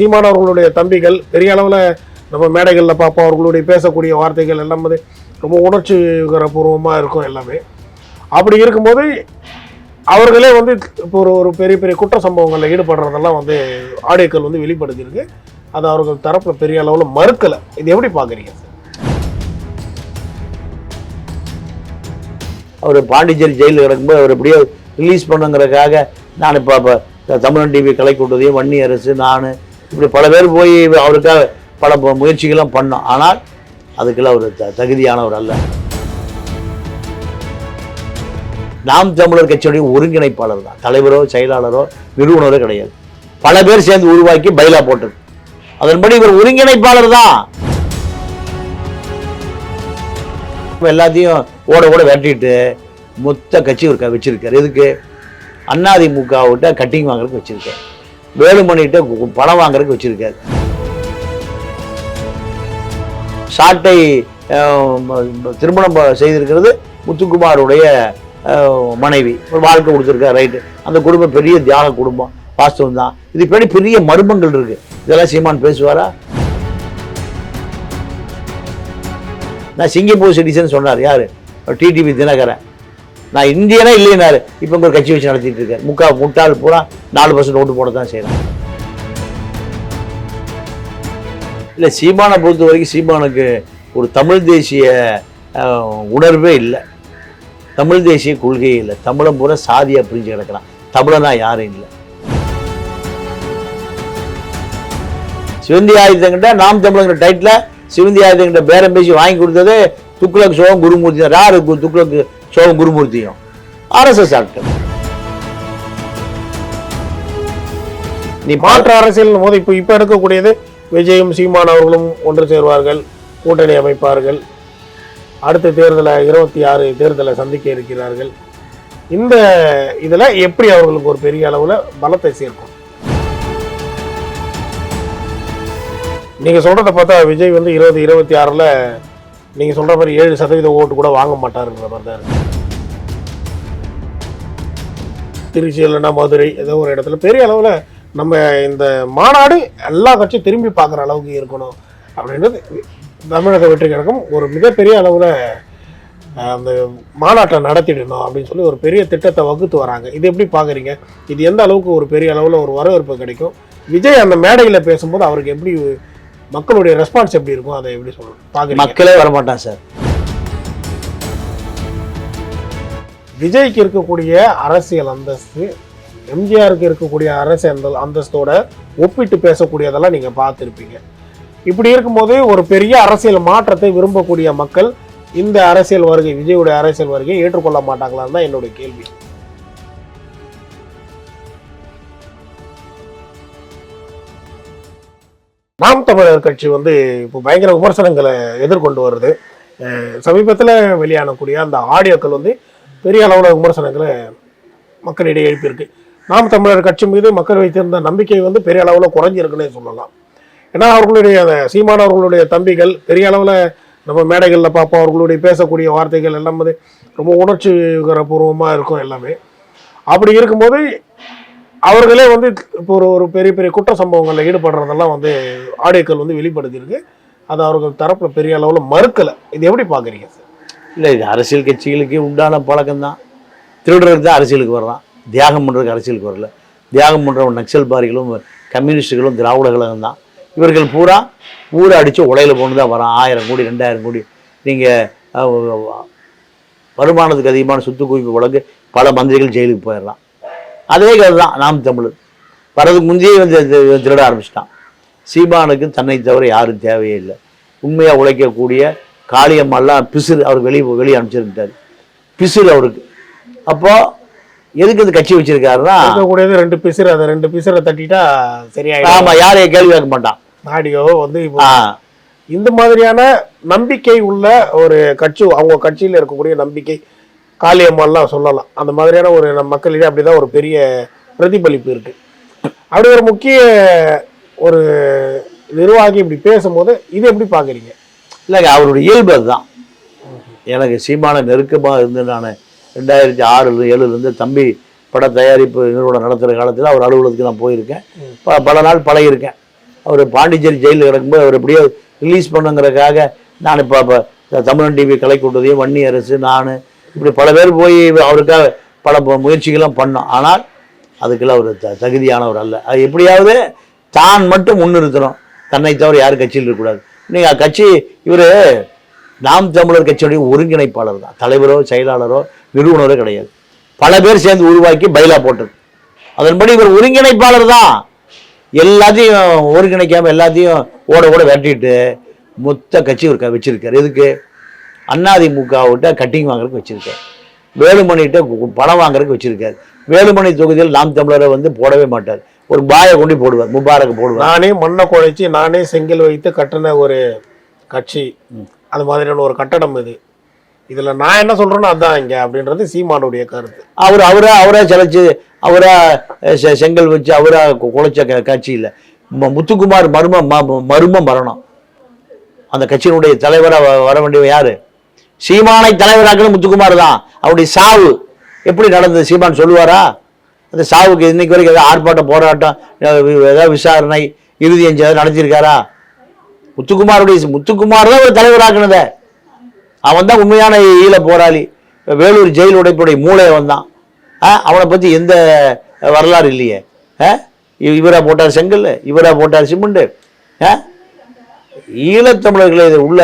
சீமான் அவர்களுடைய தம்பிகள் பெரிய அளவில் நம்ம மேடைகளில் பார்ப்போம். அவர்களுடைய பேசக்கூடிய வார்த்தைகள் எல்லாம் வந்து ரொம்ப உணர்ச்சிகரபூர்வமாக இருக்கும் எல்லாமே. அப்படி இருக்கும்போது அவர்களே வந்து இப்போ ஒரு ஒரு பெரிய பெரிய குற்ற சம்பவங்களில் ஈடுபடுறதெல்லாம் வந்து ஆடியோக்கள் வந்து வெளிப்படுத்தியிருக்கு. அது அவர்கள் தரப்பில் பெரிய அளவில் மறுக்கலை. இது எப்படி பார்க்குறீங்க? அவர் பாண்டிச்சேரி ஜெயிலில் கிடக்கும்போது அவர் எப்படியோ ரிலீஸ் பண்ணுங்கிறதுக்காக நான் இப்போ இப்போ தமிழன் டிவி கலை கூட்டத்தையும் வன்னி அரசு நான் இப்படி பல பேர் போய் அவருக்காக பல ப- முயற்சிகளும் பண்ணோம். ஆனால் அதுக்கெல்லாம் அவர் த தகுதியானவர் அல்ல. நாம் தமிழர் கட்சியுடைய ஒருங்கிணைப்பாளர் தான். தலைவரோ செயலாளரோ நிறுவனரோ கிடையாது. பல பேர் சேர்ந்து உருவாக்கி பைலா போட்டது. அதன்படி இவர் ஒருங்கிணைப்பாளர் தான். எல்லாத்தையும் ஓட ஓட வெட்டிட்டு மொத்த கட்சி ஒரு வச்சிருக்காரு. எதுக்கு? அதிமுகவிட்ட கட்டிங் வாங்குறதுக்கு வச்சிருக்காரு. வேலுமணிகிட்ட பணம் வாங்குறதுக்கு வச்சுருக்காரு. சாட்டை திருமணம் ப- செய்திருக்கிறது முத்துக்குமாருடைய மனைவி. ஒரு வாழ்க்கை கொடுத்துருக்காரு ரைட்டு அந்த குடும்பம் பெரிய தியாக குடும்பம் வாஸ்தவம் தான். இது பின்னாடி பெரிய மர்மங்கள் இருக்குது இதெல்லாம் சீமான் பேசுவாரா? நான் சிங்கப்பூர் சிட்டிசன் சொன்னார் யார்? டிடிவி தினகரன். நான் இந்தியனா இல்லைனாரு. இப்போ ஒரு கட்சி வச்சு நடத்திட்டு இருக்கேன். முக்கா முட்டாள் பூரா நாலு பர்சன்ட் ஓட்டு போட தான் செய்யறான் இல்லை சீமானை பொறுத்த வரைக்கும் சீமானுக்கு ஒரு தமிழ் தேசிய உணர்வே இல்லை. தமிழ் தேசிய கொள்கையே இல்லை. தமிழன் பூரா சாதியா பிரிஞ்சு கிடக்கிறான். தமிழனா யாரும் இல்லை. சிவந்தி ஆயுதங்கிட்ட நாம் தமிழங்கிற டைட்டில் சிவந்தி ஆயுதங்கிட்ட பேரம் பேசி வாங்கி கொடுத்தது துக்ளக் சோகம் குருமூர்த்தி தான். யாரு கு- சோ குருமூர்த்தியும் ஆர்எஸ்எஸ் ஆக்டர் நீ மாற்று அரசியல் போது இப்போ இப்போ இருக்கக்கூடியது விஜயும் சீமான் அவர்களும் ஒன்று சேருவார்கள் கூட்டணி அமைப்பார்கள். அடுத்த தேர்தலை இருபத்தி ஆறு தேர்தலை சந்திக்க இருக்கிறார்கள். இந்த இதில் எப்படி அவர்களுக்கு ஒரு பெரிய அளவில் பலத்தை சேர்க்கும்? நீங்கள் சொல்கிறத பார்த்தா விஜய் வந்து இருபது இருபத்தி ஆறில் நீங்கள் சொல்கிற மாதிரி ஏழு சதவீத ஓட்டு கூட வாங்க மாட்டாருங்கிற மாதிரி தான் இருக்கு. திருச்சி இல்லைன்னா மதுரை ஏதோ ஒரு இடத்துல பெரிய அளவில் நம்ம இந்த மாநாடு எல்லா கட்சியும் திரும்பி பார்க்குற அளவுக்கு இருக்கணும் அப்படின்றது தமிழக வெற்றி கழகம் ஒரு மிகப்பெரிய அளவில் அந்த மாநாட்டை நடத்திடணும் அப்படின்னு சொல்லி ஒரு பெரிய திட்டத்தை வகுத்து வராங்க. இது எப்படி பார்க்குறீங்க? இது எந்த அளவுக்கு ஒரு பெரிய அளவில் ஒரு வரவேற்பு கிடைக்கும்? விஜய் அந்த மேடையில் பேசும்போது அவருக்கு எப்படி மக்களுடைய ரெஸ்பான்ஸ் எப்படி இருக்கும் அதை எப்படி சொல்லணும்? பார்க்குறீங்க. மக்களே வரமாட்டான் சார். விஜய்க்கு இருக்கக்கூடிய அரசியல் அந்தஸ்து எம்ஜிஆருக்கு இருக்கக்கூடிய அரசியல் அந்த அந்தஸ்தோட ஒப்பிட்டு பேசக்கூடியதெல்லாம் நீங்க பார்த்துருப்பீங்க. இப்படி இருக்கும்போது ஒரு பெரிய அரசியல் மாற்றத்தை விரும்பக்கூடிய மக்கள் இந்த அரசியல் வருகை விஜயுடைய அரசியல் வருகையை ஏற்றுக்கொள்ள மாட்டாங்களான்னு தான் என்னுடைய கேள்வி. நாம் தமிழர் கட்சி வந்து இப்போ பயங்கர விமர்சனங்களை எதிர்கொண்டு வருது. சமீபத்தில் வெளியானக்கூடிய அந்த ஆடியோக்கள் வந்து பெரிய அளவில் விமர்சனங்களை மக்களிடையே எழுப்பியிருக்கு. நாம் தமிழர் கட்சி மீது மக்கள் வைத்திருந்த நம்பிக்கை வந்து பெரிய அளவில் குறைஞ்சிருக்குன்னே சொல்லலாம். ஏன்னா அவர்களுடைய அந்த அவர்களுடைய தம்பிகள் பெரிய அளவில் நம்ம மேடைகளில் பார்ப்போம். அவர்களுடைய பேசக்கூடிய வார்த்தைகள் எல்லாம் வந்து ரொம்ப உணர்ச்சிகரபூர்வமாக இருக்கும் எல்லாமே. அப்படி இருக்கும்போது அவர்களே வந்து இப்போ ஒரு ஒரு பெரிய பெரிய குற்ற சம்பவங்களில் ஈடுபடுறதெல்லாம் வந்து ஆடியோக்கள் வந்து வெளிப்படுத்தியிருக்கு. அது அவர்கள் தரப்பில் பெரிய அளவில் மறுக்கலை. இது எப்படி பார்க்குறீங்க? சார் இல்லை இது அரசியல் கட்சிகளுக்கு உண்டான பழக்கம்தான். திருடுறதுக்கு தான் அரசியலுக்கு வர்றான். தியாகம் பண்ணுறதுக்கு அரசியலுக்கு வரல. தியாகம் பண்ணுற நக்சல்பாரிகளும் கம்யூனிஸ்டுகளும் திராவிட கழகம் தான். இவர்கள் பூரா ஊரை அடித்து உடையில போன்னு தான் வரான். ஆயிரம் கோடி ரெண்டாயிரம் கோடி. நீங்கள் வருமானத்துக்கு அதிகமான சொத்து குவிப்பு வழக்கு பல மந்திரிகள் ஜெயிலுக்கு போயிடலாம் அதே கதை தான் நாம் தமிழர். வரதுக்கு முந்தையே வந்து திருட ஆரம்பிச்சிட்டான். சீமானுக்கு தன்னை தவிர யாரும் தேவையே இல்லை. உண்மையாக உழைக்கக்கூடிய காளியம்மாலாம் பிசுறு அவர் வெளியே வெளியே அனுப்பிச்சிருந்தார் பிசுறு அவருக்கு. அப்போ எதுக்கு இந்த கட்சி வச்சிருக்காருன்னா இருக்கக்கூடியது ரெண்டு பிசிறு அதை ரெண்டு பிசிறை தட்டிட்டா சரியாயிடும். ஆமா யாரையும் கேள்வி கேட்க மாட்டான். ஆடியோ வந்து இந்த மாதிரியான நம்பிக்கை உள்ள ஒரு கட்சி அவங்க கட்சியில் இருக்கக்கூடிய நம்பிக்கை காளியம்மாலாம் சொல்லலாம். அந்த மாதிரியான ஒரு நம்ம மக்களிடையே அப்படிதான் ஒரு பெரிய பிரதிபலிப்பு இருக்கு. அப்படி ஒரு முக்கிய ஒரு நிர்வாகி இப்படி பேசும்போது இது எப்படி பார்க்குறீங்க இல்லைங்க அவருடைய இயல்பு அதுதான். எனக்கு சீமான நெருக்கமாக இருந்து நான். ரெண்டாயிரத்தி ஆறுல ஏழுலேருந்து தம்பி பட தயாரிப்பு நிறுவனம் நடத்துகிற காலத்தில் அவர் அலுவலகத்துக்கு நான் போயிருக்கேன். ப பல நாள் பழகியிருக்கேன். அவர் பாண்டிச்சேரி ஜெயிலில் கிடக்கும்போது அவர் எப்படியோ ரிலீஸ் பண்ணுங்கிறக்காக நான் இப்போ இப்போ தமிழன் டிவி கலை கூட்டத்தையும் வன்னி அரசு நான் இப்படி பல பேர் போய் அவருக்காக பல முயற்சிகளும் பண்ணோம். ஆனால் அதுக்கெல்லாம் அவர் த தகுதியானவர் அல்ல. அது எப்படியாவது தான் மட்டும் முன்னிறுத்தணும். தன்னை தவிர யாரும் கட்சியில் இருக்கக்கூடாது. நீங்கள் கட்சி இவர் நாம் தமிழர் கட்சியுடைய ஒருங்கிணைப்பாளர் தான். தலைவரோ செயலாளரோ நிறுவனரோ கிடையாது. பல பேர் சேர்ந்து உருவாக்கி பைலா போட்டது. அதன்படி இவர் ஒருங்கிணைப்பாளர் தான். எல்லாத்தையும் ஒருங்கிணைக்காமல் எல்லாத்தையும் ஓட ஓட வெட்டிட்டு மொத்த கட்சி இவர் வச்சிருக்காரு. எதுக்கு? அதிமுகவிட்ட கட்டிங் வாங்குறதுக்கு வச்சிருக்காரு. வேலுமணிகிட்ட பணம் வாங்குறதுக்கு வச்சிருக்காரு. வேலுமணி தொகுதியில் நாம் தமிழரை வந்து போடவே மாட்டார். ஒரு பாயை கொண்டு போடுவார் முபாரக் போடுவார். நானே மண்ணை குழைச்சி நானே செங்கல் வைத்து கட்டின ஒரு கட்சி. அது மாதிரியான ஒரு கட்டடம் இது. இதுல நான் என்ன சொல்றேனோ அதான் இங்க அப்படின்றது சீமானுடைய கருத்து. அவர் அவரா அவரா சிலைச்சு அவரா செங்கல் வச்சு அவரா குலைச்ச க- கட்சி இல்லை. ம- முத்துக்குமார் மர்ம மர்ம மரணம். அந்த கட்சியினுடைய தலைவரா வ- வர வேண்டியவர் யாரு? சீமானை தலைவராக்கின முத்துக்குமார் தான் அவருடைய சாவு. எப்படி நடந்தது? சீமான் சொல்லுவாரா? அந்த சாவுக்கு இன்னைக்கு வரைக்கும் ஏதாவது ஆர்ப்பாட்டம் போராட்டம் ஏதாவது விசாரணை இறுதி அஞ்சு ஏதாவது நடத்தியிருக்காரா? முத்துக்குமாருடைய முத்துக்குமார் தான் ஒரு தலைவராக்குனதே. அவன் தான் உண்மையான ஈழ போராளி. வேலூர் ஜெயில் உடைப்புடைய மூளை அவன் தான் அவனை பற்றி எந்த வரலாறு இல்லையே? ஆ? இவ- போட்டார் செங்கல் இவரா போட்டார் சிமெண்ட்டு ஆ? ஈழத்தமிழர்களை உள்ள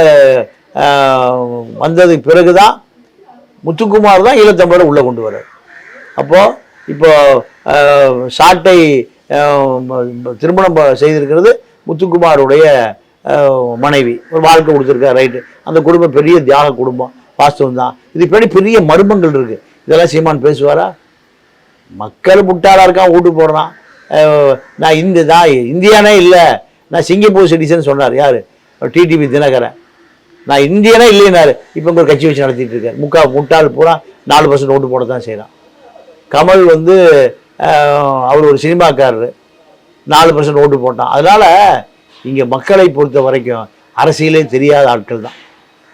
வந்ததுக்கு பிறகு தான் முத்துக்குமார் தான் ஈழத்தமிழரை உள்ளே கொண்டு வர்றார். அப்போது இப்போ சாட்டை திருமணம் செய்திருக்கிறது முத்துக்குமாருடைய மனைவி. ஒரு வாழ்க்கை கொடுத்துருக்காரு ரைட்டு. அந்த குடும்பம் பெரிய தியாக குடும்பம் வாஸ்தவம் தான். இது பின்னாடி பெரிய மர்மங்கள் இருக்குது இதெல்லாம் சீமான் பேசுவாரா? மக்கள் முட்டாளாக இருக்கான் ஓட்டு போடுறான். நான் இந்த தான் இந்தியானே இல்லை. நான் சிங்கப்பூர் சிட்டிசன் சொன்னார். யார்? டிடிவி தினகரன். நான் இந்தியனா இல்லைனாரு இப்போ ஒரு கட்சி வச்சு நடத்திட்டு இருக்கேன். முக்கா முட்டாள் பூரா நாலு பர்சன்ட் ஓட்டு போட தான் செய்கிறான் கமல் வந்து அவர் ஒரு சினிமாக்காரரு. நாலு பர்சன்ட் ஓட்டு போட்டான். அதனால் இங்கே மக்களை பொறுத்த வரைக்கும் அரசியலே தெரியாத ஆட்கள் தான்.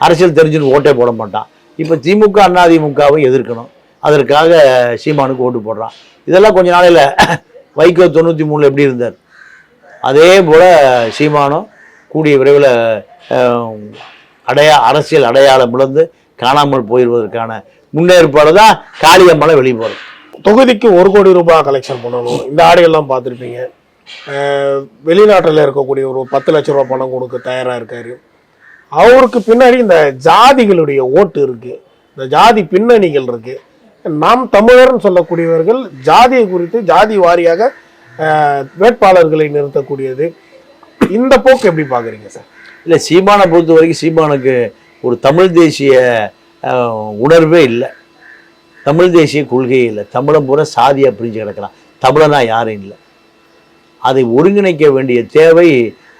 அரசியல் தெரிஞ்சுன்னு ஓட்டே போட மாட்டான். இப்போ திமுக அதிமுகவை எதிர்க்கணும். அதற்காக சீமானுக்கு ஓட்டு போடுறான். இதெல்லாம் கொஞ்ச நாளையில் வைகோ தொண்ணூற்றி மூணில் எப்படி இருந்தார்? அதே போல் சீமானும் கூடிய விரைவில் அடையா அரசியல் அடையாளம் இழந்து காணாமல் போயிடுவதற்கான முன்னேற்பாடு தான் காளியம்மலை வெளியே போகிறது தொகுதிக்கு ஒரு கோடி ரூபாய் கலெக்ஷன் பண்ணணும். இந்த ஆடையெல்லாம் பார்த்துருப்பீங்க. வெளிநாட்டில் இருக்கக்கூடிய ஒரு பத்து லட்ச ரூபா பணம் கொடுக்க தயாராக இருக்காரு. அவருக்கு பின்னாடி இந்த ஜாதிகளுடைய ஓட்டு இருக்கு. இந்த ஜாதி பின்னணிகள் இருக்கு. நாம் தமிழர்னு சொல்லக்கூடியவர்கள் ஜாதியை குறித்து ஜாதி வாரியாக வேட்பாளர்களை நிறுத்தக்கூடியது. இந்த போக்கு எப்படி பார்க்குறீங்க சார்? இல்லை சீமானை பொறுத்த வரைக்கும் சீமானுக்கு ஒரு தமிழ் தேசிய உணர்வே இல்லை. தமிழ் தேசிய கொள்கையே இல்லை. தமிழம் பூரா சாதியாக பிரிஞ்சு கிடக்கிறான். தமிழனா யாரும் இல்லை. அதை ஒருங்கிணைக்க வேண்டிய தேவை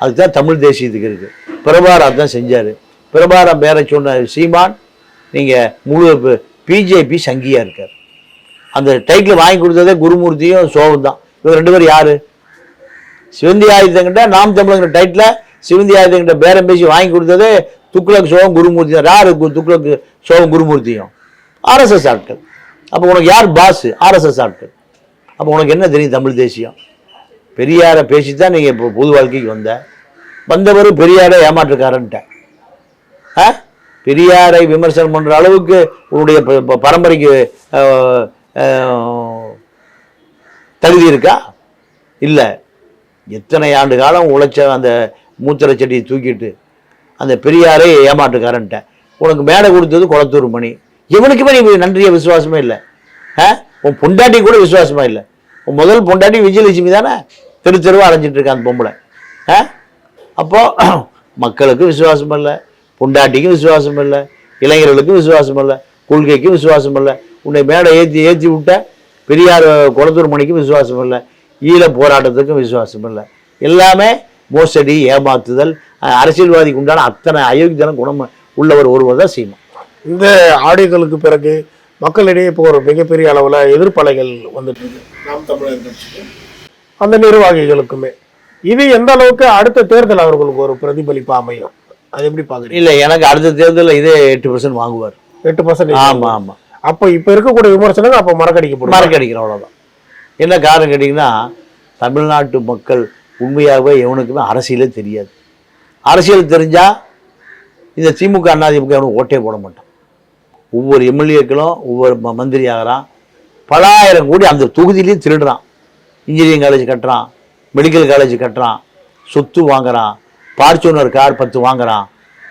அதுதான் தமிழ் தேசியத்துக்கு இருக்குது பிரபாரா தான் செஞ்சார். பிரபாரா பேரை சொன்ன சீமான் நீங்கள் முழு பிஜேபி சங்கியாக இருக்கார். அந்த டைட்டில் வாங்கி கொடுத்ததே குருமூர்த்தியும் சோகம் தான் இவங்க ரெண்டு பேரும் யார்? சிவந்தி ஆயுதங்கிட்ட நாம் தமிழங்கிற டைட்டில் சிவந்தி பேரம் பேசி வாங்கி கொடுத்தது துக்ளக் சோகம் குருமூர்த்தி தான் கு- துக்ளக் சோகம் குருமூர்த்தியும்? ஆர்எஸ்எஸ் ஆட்கள். அப்போ உனக்கு யார் பாஸ் ஆர்எஸ்எஸ் ஆட்கள். அப்போ உனக்கு என்ன தெரியும் தமிழ் தேசியம்? பெரியாரை பேசி தான் நீங்கள் இப்போ பொது வாழ்க்கைக்கு வந்த. வந்தவர் பெரியாரை ஏமாற்றுக்காரன்ட்ட. ஆ? பெரியாரை விமர்சனம் பண்ணுற அளவுக்கு உன்னுடைய பரம்பரைக்கு தகுதி இருக்கா? இல்லை. எத்தனை ஆண்டு காலம் உழைச்ச அந்த மூத்திர செடியை தூக்கிட்டு அந்த பெரியாரை ஏமாற்றுக்காரன்ட்ட உனக்கு மேடை கொடுத்தது குளத்தூர் மணி. இவனுக்குமே நீ நன்றிய விசுவாசமே இல்லை. ஆ? உன் பொண்டாட்டி கூட விசுவாசமா இல்லை. உன் முதல் பொண்டாட்டி விஜயலட்சுமி தானே? தெரு தெருவாக அலைஞ்சிட்டு இருக்கான் அந்த பொம்பளை. ஆ? அப்போது மக்களுக்கும் விசுவாசம் இல்லை பொண்டாட்டிக்கும் விசுவாசம் இல்லை இளைஞர்களுக்கும் விசுவாசம் இல்லை கொள்கைக்கும் விசுவாசம் இல்லை. உன்னை மேடை ஏற்றி ஏற்றி விட்ட பெரியார் குளத்தூர் மணிக்கும் விசுவாசம் இல்லை. ஈழ போராட்டத்துக்கும் விசுவாசம் இல்லை. எல்லாமே மோசடி ஏமாத்துதல் அரசியல்வாதிக்கு உண்டான அத்தனை அயோக்கியத்தனம் குணம் உள்ளவர் ஒருவர் தான் சீமா இந்த ஆடியோக்களுக்கு பிறகு மக்களிடையே இப்போ ஒரு மிகப்பெரிய அளவில் எதிர்ப்பலைகள் வந்துட்டு இருக்கு. நாம் தமிழர் கட்சிக்கு. அந்த நிர்வாகிகளுக்குமே. இது எந்த அளவுக்கு அடுத்த தேர்தல் அவர்களுக்கு ஒரு பிரதிபலிப்பா அமையும்? அது எப்படி பாக்குறீங்க இல்லை எனக்கு அடுத்த தேர்தலில் இதே எட்டு பர்சன்ட் வாங்குவார். எட்டு பர்சன்ட் ஆமாம் ஆமாம் அப்ப இப்ப இருக்கக்கூடிய விமர்சனங்கள் அப்ப மறக்கடிக்கப்படும்? மறக்கடிக்கிறோம் அவ்வளோதான் என்ன காரணம் கேட்டிங்கன்னா தமிழ்நாட்டு மக்கள் உண்மையாகவே எவனுக்குமே அரசியலே தெரியாது. அரசியல் தெரிஞ்சால் இந்த திமுக அதிமுக எவனும் ஓட்டே போட மாட்டான். ஒவ்வொரு எம்எல்ஏக்களும் ஒவ்வொரு ம- மந்திரி ஆகிறான். பலாயிரம் கோடி அந்த தொகுதியிலையும் திருடுறான். இன்ஜினியரிங் காலேஜ் கட்டுறான் மெடிக்கல் காலேஜ் கட்டுறான் சொத்து வாங்குறான் பார்ச்சுனர் கார் பத்து வாங்குறான்.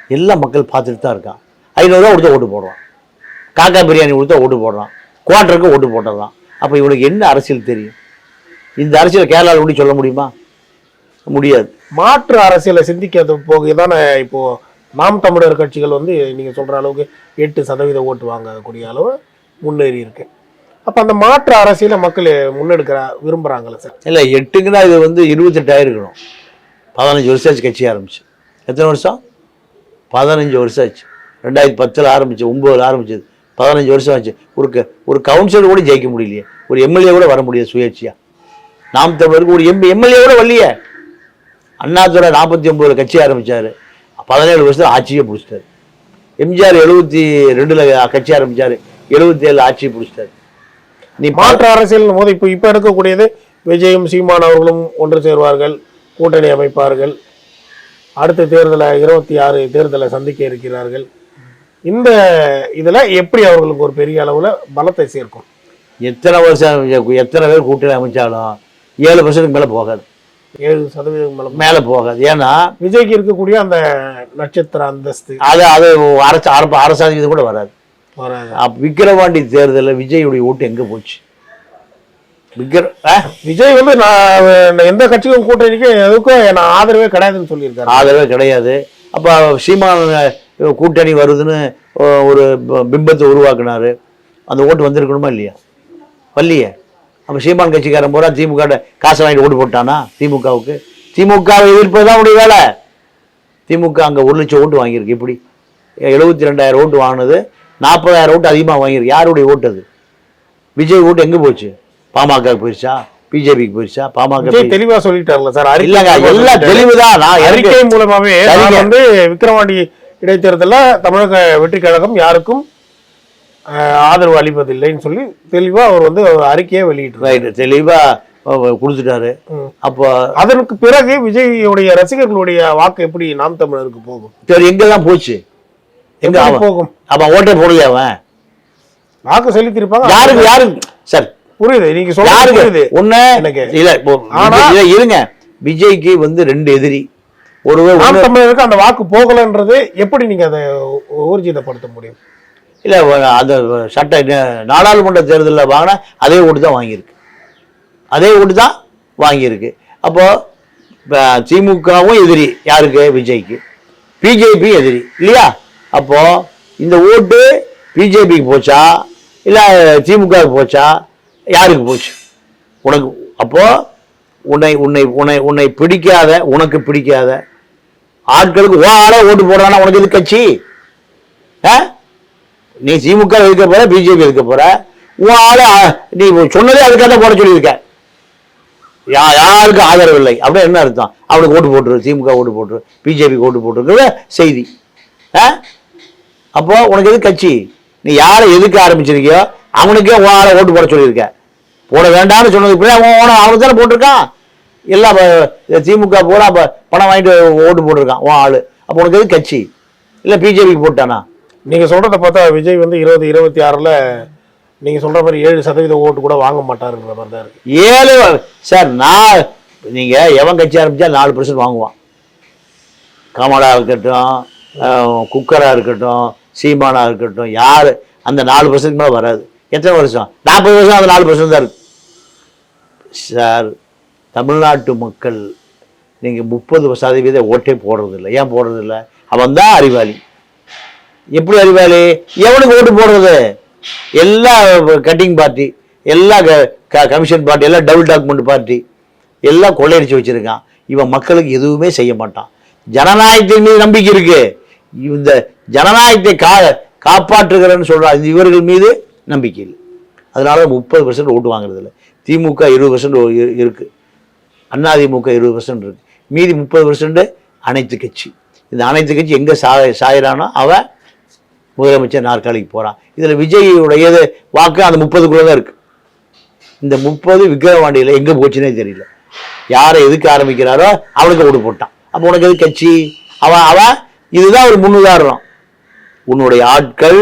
எல்லாம் மக்கள் பார்த்துட்டு தான் இருக்கான். ஐநூறுரூவா கொடுத்தா ஓட்டு போடுறான். காக்கா பிரியாணி கொடுத்தா ஓட்டு போடுறான். குவார்ட்டருக்கு ஓட்டு போட்டுறான். அப்போ இவனுக்கு என்ன அரசியல் தெரியும்? இந்த அரசியல் கேரளாவில் எப்படி சொல்ல முடியுமா? முடியாது. மாற்று அரசியலை சிந்திக்காத போக தானே இப்போ நாம் தமிழர் கட்சிகள் வந்து நீங்க சொல்ற அளவுக்கு எட்டு சதவீத ஓட்டு வாங்கக்கூடிய அளவு முன்னேறி இருக்கு. அப்ப அந்த மாற்று அரசியலை மக்கள் முன்னெடுக்கிற விரும்புறாங்கல்ல சார்? இல்லை எட்டுக்குன்னா இது வந்து இருபத்தெட்டாயிரம் இருக்கணும் பதினஞ்சு வருஷம் ஆச்சு கட்சி ஆரம்பிச்சு. எத்தனை வருஷம்? பதினஞ்சு வருஷம் ஆச்சு. ரெண்டாயிரத்தி பத்தில் ஆரம்பிச்சு ஒம்போதில் ஆரம்பிச்சது. பதினஞ்சு வருஷம் ஆச்சு. ஒரு க ஒரு கவுன்சிலர் கூட ஜெயிக்க முடியலையே. ஒரு எம்எல்ஏ கூட வர முடியாது சுயேட்சையா. நாம் தமிழருக்கு ஒரு எம் எம்எல்ஏ கூட வரலையே. அண்ணாதுரை நாற்பத்தி ஒம்போதில் கட்சி ஆரம்பிச்சாரு. பதினேழு வருஷத்துல ஆட்சியே பிடிச்சிட்டாரு எம்ஜிஆர் எழுபத்தி ரெண்டில் கட்சி ஆரம்பிச்சாரு. எழுபத்தி ஏழு ஆட்சியை பிடிச்சிட்டாரு நீ மாற்று அரசியல் போது இப்போ இப்போ எடுக்கக்கூடியது விஜயும் சீமான் அவர்களும் ஒன்று சேருவார்கள் கூட்டணி அமைப்பார்கள். அடுத்த தேர்தலை இருபத்தி ஆறு தேர்தலை சந்திக்க இருக்கிறார்கள். இந்த இதுல எப்படி அவர்களுக்கு ஒரு பெரிய அளவுல பலத்தை சேர்க்கும்? எத்தனை வருஷம் எத்தனை பேர் கூட்டணி அமைச்சாலும் ஏழு வருஷத்துக்கு மேலே போகாது. ஏழு சதவீதம் மேல மேலே போகாது. ஏன்னா விஜய்க்கு இருக்கக்கூடிய அந்த நட்சத்திர அந்தஸ்து. அது அது அரசு அரசு அரசாங்கம் கூட வராது. வராது. அப்ப விக்கிரவாண்டி தேர்தலில் விஜயுடைய ஓட்டு எங்கே போச்சு? விக்கிர ஆ? விஜய் வந்து நான் எந்த கட்சிக்கும் கூட்டணிக்கு எதுக்கும் நான் ஆதரவே கிடையாதுன்னு சொல்லியிருக்காரு. ஆதரவே கிடையாது. அப்போ சீமான் கூட்டணி வருதுன்னு ஒரு பிம்பத்தை உருவாக்குனாரு. அந்த ஓட்டு வந்திருக்கணுமா இல்லையா? வரலையே. அப்போ சீமான் கட்சிக்காரன் பூரா திமுக காசை வாங்கிட்டு ஓட்டு போட்டானா திமுகவுக்கு? திமுகவை எதிர்ப்பது தான் உடைய வேலை. திமுக அங்கே ஒரு லட்சம் ஓட்டு வாங்கியிருக்கு எப்படி? எழுபத்தி ரெண்டாயிரம் ஓட்டு வாங்கினது நாற்பதாயிரம் ஓட்டு அதிகமாக வாங்கியிருக்கு. யாருடைய ஓட்டு அது? விஜய் ஓட்டு எங்கே போச்சு? பாமக போயிருச்சா? பிஜேபிக்கு போயிருச்சா? பாமக? தெளிவா சொல்லிட்டாருல்ல சார். இல்லைங்க எல்லாம். தெளிவுதான். நான் அறிக்கை மூலமாவே வந்து விக்கிரவாண்டி இடைத்தேர்தல்ல தமிழக வெற்றி கழகம் யாருக்கும் ஆதரவு அளிப்பதில்லைன்னு சொல்லி தெளிவா அவர் வந்து அறிக்கையை வெளியிட்டார். ரைட்டு தெளிவாக கொடுத்துட்டாரு. அப்போ அதற்கு பிறகு விஜய்யுடைய ரசிகர்களுடைய வாக்கு எப்படி நாம் தமிழருக்கு போகும்? சரி எங்கே தான் போச்சு? எங்க போகும்? அவன் ஓட்டே போடலையா அவன்? வாக்கு செலுத்திருப்பாங்க யாருக்கு யாருக்கு? சார் புரியுது நீங்க புரியுது. ஒண்ணு எனக்கு. இல்ல இல்ல, இருங்க. விஜய்க்கு வந்து ரெண்டு எதிரி. ஒருவர் தமிழருக்கு அந்த வாக்கு போகலன்றது எப்படி நீங்க அதை ஊர்ஜிதப்படுத்த முடியும்? இல்லை அந்த சட்ட நாடாளுமன்ற தேர்தலில் வாங்கினா அதே ஓட்டு தான் வாங்கியிருக்கு. அதே ஓட்டு தான் வாங்கியிருக்கு. அப்போது திமுகவும் எதிரி. யாருக்கு? விஜய்க்கு. பிஜேபி எதிரி. இல்லையா? அப்போது இந்த ஓட்டு பிஜேபிக்கு போச்சா? இல்லை திமுகவுக்கு போச்சா? யாருக்கு போச்சு? உனக்கு அப்போது உன்னை உன்னை உன்னை உன்னை பிடிக்காத உனக்கு பிடிக்காத ஆட்களுக்கு ஓ ஆளே ஓட்டு போடுறானா உனக்கு இது கட்சி? ஆ? நீ திமுக இருக்க போற பிஜேபி இருக்க போற உன் ஆளு நீ சொன்னதே அதுக்காக தான் போட சொல்லியிருக்க. யா யாருக்கும் ஆதரவு இல்லை? அப்படின்னு என்ன அர்த்தம்? அவனுக்கு ஓட்டு போட்டுரு திமுக ஓட்டு போட்டுரு பிஜேபி ஓட்டு போட்டுருக்கிற செய்தி. ஆ? அப்போ உனக்கு எது கட்சி? நீ யாரை எதுக்க ஆரம்பிச்சிருக்கியோ அவனுக்கே உன் ஆளை ஓட்டு போட சொல்லியிருக்க. போட வேண்டாம்னு சொன்னதுக்கு பின்னாடி அவன் அவனை அவனுக்கு தானே போட்டிருக்கான்? எல்லாம் திமுக பூரா அப்போ பணம் வாங்கிட்டு ஓட்டு போட்டிருக்கான் உன் ஆள். அப்போ உனக்கு எது கட்சி? இல்லை பிஜேபிக்கு போட்டானா? நீங்கள் சொல்கிறத பார்த்தா விஜய் வந்து இருபது இருபத்தி ஆறில் நீங்கள் சொல்கிற மாதிரி ஏழு சதவீத ஓட்டு கூட வாங்க மாட்டாருன்ற மாதிரி தான் இருக்குது ஏழு சார் நான் நீங்கள் எவன் கட்சி ஆரம்பித்தா நாலு பர்சன்ட் வாங்குவான். கமலா இருக்கட்டும் குக்கராக இருக்கட்டும் சீமானா இருக்கட்டும் யார்? அந்த நாலு பர்சன்ட் மேலே வராது. எத்தனை வருஷம்? நாற்பது வருஷம் அந்த நாலு பர்சன்ட் தான் இருக்கு. சார் தமிழ்நாட்டு மக்கள் நீங்கள் முப்பது சதவீத ஓட்டே போடுறதில்ல. ஏன் போடுறதில்ல? அவன் தான் அறிவாளி. எப்படி அறிவாளி? எவனுக்கு ஓட்டு போடுறது? எல்லா கட்டிங் பார்ட்டி எல்லா கமிஷன் பார்ட்டி எல்லாம் டபுள் டாக்குமெண்ட் பார்ட்டி எல்லாம் கொள்ளையடிச்சு வச்சுருக்கான். இவன் மக்களுக்கு எதுவுமே செய்ய மாட்டான். ஜனநாயகத்தின் மீது நம்பிக்கை இருக்கு. இந்த ஜனநாயகத்தை கா காப்பாற்றுகிறேன்னு சொல்கிறான் இந்த இவர்கள் மீது நம்பிக்கை இல்லை. அதனால முப்பது பர்சன்ட் ஓட்டு வாங்குறது இல்லை. திமுக இருபது பர்சன்ட் இருக்குது அதிமுக இருபது பர்சன்ட் இருக்குது மீதி முப்பது பர்சன்ட் அனைத்து கட்சி. இந்த அனைத்து கட்சி எங்கே சா சாயிறானோ அவன் முதலமைச்சர் நாற்காலிக்கு போகிறான் இதில் விஜயுடையது வாக்கு அந்த முப்பதுக்குள்ளே தான் இருக்குது இந்த முப்பது விக்கிரவாண்டியில் எங்கே போச்சுன்னே தெரியல. யாரை எதுக்கு ஆரம்பிக்கிறாரோ அவனுக்கு ஓட்டு போட்டான். அப்போ உனக்கு எது கட்சி? அவன் அவன் இதுதான் ஒரு முன்னுதாரணம். உன்னுடைய ஆட்கள்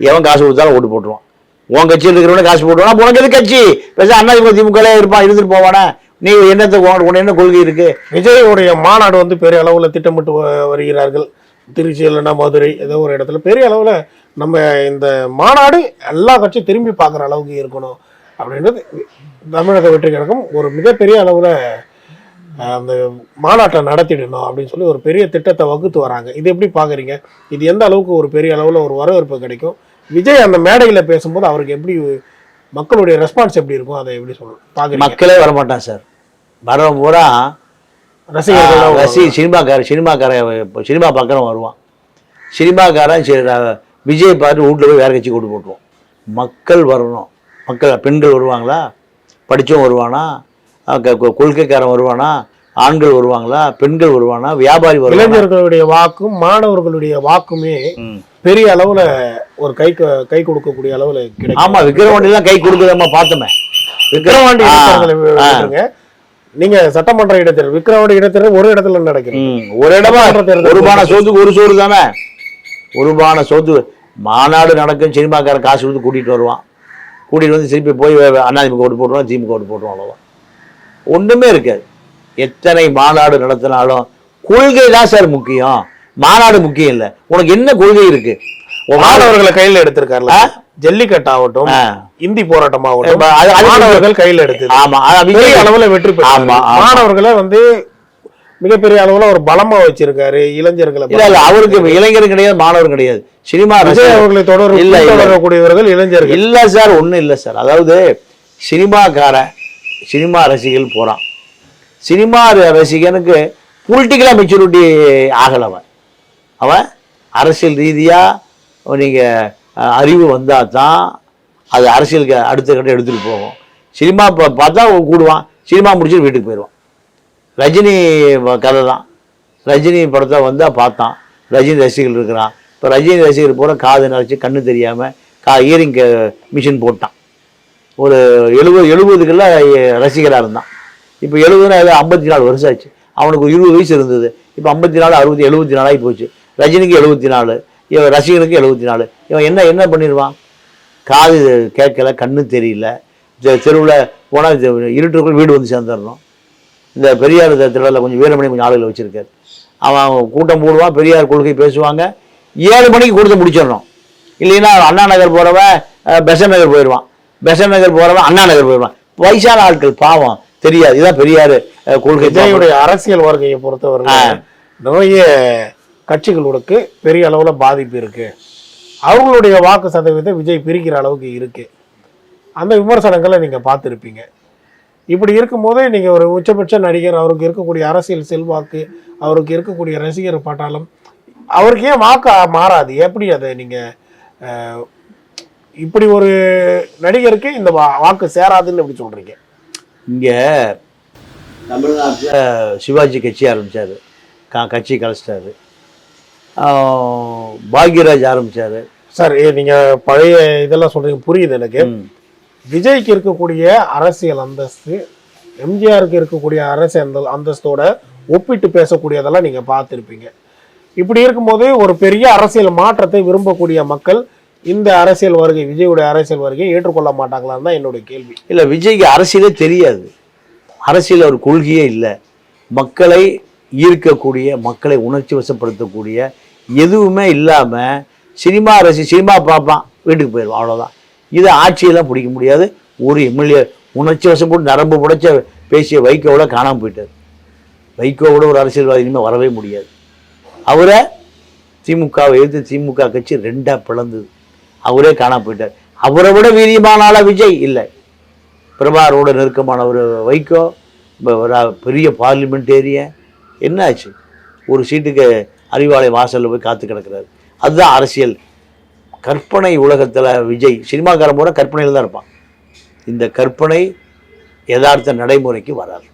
எவன் காசு கொடுத்தாலும் ஓட்டு போட்டுருவான். உன் கட்சியில் இருக்கிறவனே காசு போட்டுருவான். அப்போ உனக்கு எது கட்சி? பேச அண்ணா திமுக இருப்பான் இருந்துட்டு போவானே? நீ என்னத்தை உனக்கு உனக்கு என்ன கொள்கை இருக்கு? விஜயோடைய மாநாடு வந்து பெரிய அளவில் திட்டமிட்டு வருகிறார்கள். திருச்சி இல்லைன்னா மதுரை ஏதோ ஒரு இடத்துல. பெரிய அளவில் நம்ம இந்த மாநாடு எல்லா கட்சியும் திரும்பி பார்க்குற அளவுக்கு இருக்கணும் அப்படின்றது தமிழக வெற்றி கழகம் ஒரு மிகப்பெரிய அளவில் அந்த மாநாட்டை நடத்திடணும் அப்படின்னு சொல்லி ஒரு பெரிய திட்டத்தை வகுத்து வராங்க. இது எப்படி பார்க்குறீங்க? இது எந்த அளவுக்கு ஒரு பெரிய அளவில் ஒரு வரவேற்பு கிடைக்கும்? விஜய் அந்த மேடையில் பேசும்போது அவருக்கு எப்படி மக்களுடைய ரெஸ்பான்ஸ் எப்படி இருக்கும்? அதை எப்படி சொல்லணும் பார்க்குறீங்க? மக்களே வரமாட்டான் சார். வரவன் பூரா ரசிகர்கள் ரசி சினிமாக்காரன் சினிமாக்காரன் இப்போ சினிமா பார்க்குறவன் வருவான். சினிமாக்காரன் சரி, விஜய் பார்த்து வீட்டில் போய் வேற கட்சி கொண்டு போட்டுருவோம் மக்கள் வரணும். மக்கள் பெண்கள் வருவாங்களா? படித்தவன் வருவானா? கொள்கைக்காரன் வருவானா? ஆண்கள் வருவாங்களா? பெண்கள் வருவானா? வியாபாரி வருவானா? இளைஞர்களுடைய வாக்கும் மாணவர்களுடைய வாக்குமே. பெரிய அளவுல ஒரு கை க- கொடுக்கக்கூடிய அளவுல கிடைக்கும். ஆமா விக்கிரவாண்டிலாம் கை கொடுக்குறமா பார்த்தோமே. விக்கிரவாண்டி நீங்க சட்டமன்ற இடைத்தேர்தல் விக்கிரவாண்டி இடைத்தேர்தல் ஒரு இடத்துல நடக்குது ம், ஒரு இடமா? ஒரு பானை சோத்துக்கு ஒரு சோறு தானே? ஒரு பானை சோத்து மாநாடு நடக்கும் சினிமாக்காரன் காசு கொடுத்து கூட்டிட்டு வருவான். கூட்டிட்டு வந்து திருப்பி போய் அண்ணாதிமுக ஓட்டு போட்டுருவான் திமுக ஓட்டு போட்டுருவான் அவ்வளோதான் ஒன்றுமே இருக்காது. எத்தனை மாநாடு நடத்தினாலும் கொள்கை தான் சார் முக்கியம். மாநாடு முக்கியம் இல்லை. உனக்கு என்ன கொள்கை இருக்கு? மாணவர்களை கையில எடுத்திருக்காருல? ஜல்லிக்கட்டு ஆகட்டும் ஆ. இந்தி போராட்டம் ஆகட்டும் மாணவர்கள் கையில எடுத்து ஆமா பெரிய அளவுல வெற்றி பெற்றாங்க. மாணவர்களை வந்து மிகப்பெரிய அளவுல ஒரு பலமா வச்சிருக்காரு இளைஞர்களை இல்ல அவருக்கு இளைஞர் கிடையாது மாணவர் கிடையாது. சினிமா விஜய் ரசிகர் அவர்களை தொடர் இல்ல. தொடரக்கூடியவர்கள் இளைஞர்கள். இல்ல சார் ஒண்ணும் இல்ல சார். அதாவது சினிமாக்காரன் சினிமா ரசிகர்கள் போறான். சினிமா ரசிகனுக்கு பொலிட்டிக்கலா மெச்சூரிட்டி ஆகல அவன் அரசியல் ரீதியா நீங்க அறிவு வந்தால் தான் அது அரசியலுக்கு அடுத்த கட்டம் எடுத்துகிட்டு போகும். சினிமா பா- பார்த்தா கூடுவான் சினிமா முடிச்சுட்டு வீட்டுக்கு போயிடுவான் ரஜினி கதை தான் ரஜினி படத்தை வந்தால் பார்த்தான். ரஜினி ரசிகர்கள் இருக்கிறான். இப்போ ரஜினி ரசிகர் பூரா காது நினச்சி கண்ணு தெரியாமல் கா இயரிங் மிஷின் போட்டான். ஒரு எழுபது எழுபதுக்குள்ள ரசிகராக இருந்தான். இப்போ எழுபதுனா ஐம்பத்தி நாலு வருஷம் ஆச்சு. அவனுக்கு இருபது வயசு இருந்தது. இப்போ ஐம்பத்தி நாலு அறுபது எழுபத்தி நாலாகி போச்சு. ரஜினிக்கு எழுபத்தி நாலு. இவன் ரசிகனுக்கு எழுபத்தி நாலு இவன் என்ன என்ன பண்ணிடுவான் காது கேட்கல கண்ணு தெரியல. தெருவில் போனால் இருட்டுக்குள் வீடு வந்து சேர்ந்துடணும். இந்த பெரியார் திடலில் கொஞ்சம் வீரமணி கொஞ்சம் ஆளுகளை வச்சுருக்காரு. அவன் கூட்டம் போடுவான் பெரியார் கொள்கை பேசுவாங்க. ஏழு மணிக்கு கொடுத்து முடிச்சிடணும். இல்லைன்னா அண்ணா நகர் போகிறவன் பெசன் நகர் போயிடுவான் பெசன் நகர் போகிறவன் அண்ணா நகர் போயிடுவான் வயசான ஆட்கள் பாவம். தெரியாது. இதான் பெரியார் கொள்கை அரசியல் வருகையை பொறுத்தவரை நிறைய கட்சிகளுக்கு பெரிய அளவில் பாதிப்பு இருக்குது அவங்களுடைய வாக்கு சதவீதம் விஜய் பிரிக்கிற அளவுக்கு இருக்குது அந்த விமர்சனங்களை நீங்கள் பார்த்துருப்பீங்க. இப்படி இருக்கும்போதே நீங்கள் ஒரு உச்சபட்ச நடிகர் அவருக்கு இருக்கக்கூடிய அரசியல் செல்வாக்கு அவருக்கு இருக்கக்கூடிய ரசிகர் பட்டாளம் அவருக்கு ஏன் வாக்கு மாறாது? எப்படி அதை நீங்கள் இப்படி ஒரு நடிகருக்கு இந்த வா- வாக்கு சேராதுன்னு எப்படி சொல்கிறீங்க இங்கே தமிழ்நாட்டில் சிவாஜி கட்சி ஆரம்பித்தார் கா கட்சி கலைச்சிட்டாரு. பாக்யராஜ் ஆரம்பித்தார் சார் ஏ, நீங்க பழைய இதெல்லாம் சொல்றீங்க புரியுது எனக்கு. விஜய்க்கு இருக்கக்கூடிய அரசியல் அந்தஸ்து எம்ஜிஆருக்கு இருக்கக்கூடிய அரசியல் அந்த அந்தஸ்தோட ஒப்பிட்டு பேசக்கூடியதெல்லாம் நீங்க பார்த்துருப்பீங்க. இப்படி இருக்கும்போது ஒரு பெரிய அரசியல் மாற்றத்தை விரும்பக்கூடிய மக்கள் இந்த அரசியல் வருகை விஜயுடைய அரசியல் வருகையை ஏற்றுக்கொள்ள மாட்டாங்களான்னு தான் என்னுடைய கேள்வி. இல்லை விஜய்க்கு அரசியலே தெரியாது. அரசியல் ஒரு கொள்கையே இல்லை. மக்களை ஈர்க்கக்கூடிய மக்களை உணர்ச்சி வசப்படுத்தக்கூடிய எதுவுமே இல்லாமல் சினிமா ரசி சினிமா பார்ப்பான். வீட்டுக்கு போயிடுவான் அவ்வளோதான் இது ஆட்சியெல்லாம் பிடிக்க முடியாது. ஒரு எம்எல்ஏ உணர்ச்சி வசப்பட்டு நரம்பு புடைச்ச பேசிய வைகோவோட காணாமல் போயிட்டார். வைகோவோட ஒரு அரசியல்வாதி இனிமேல் வரவே முடியாது. அவரை திமுகவை எதிர்த்து திமுக கட்சி ரெண்டாக பிளந்தது. அவரே காணாம போயிட்டார். அவரை விட வீரியமான விஜய்? இல்லை. பிரபாரோட நெருக்கமான ஒரு வைகோ ஒரு பெரிய பார்லிமெண்டேரியன் என்ன ஆச்சு ஒரு சீட்டுக்கு அறிவாலய வாசலில் போய் காத்து கிடக்கிறாரு. அதுதான் அரசியல். கற்பனை உலகத்தில் விஜய் சினிமாக்காரன் போல கற்பனையில் தான் இருப்பான். இந்த கற்பனை யதார்த்த நடைமுறைக்கு வராது.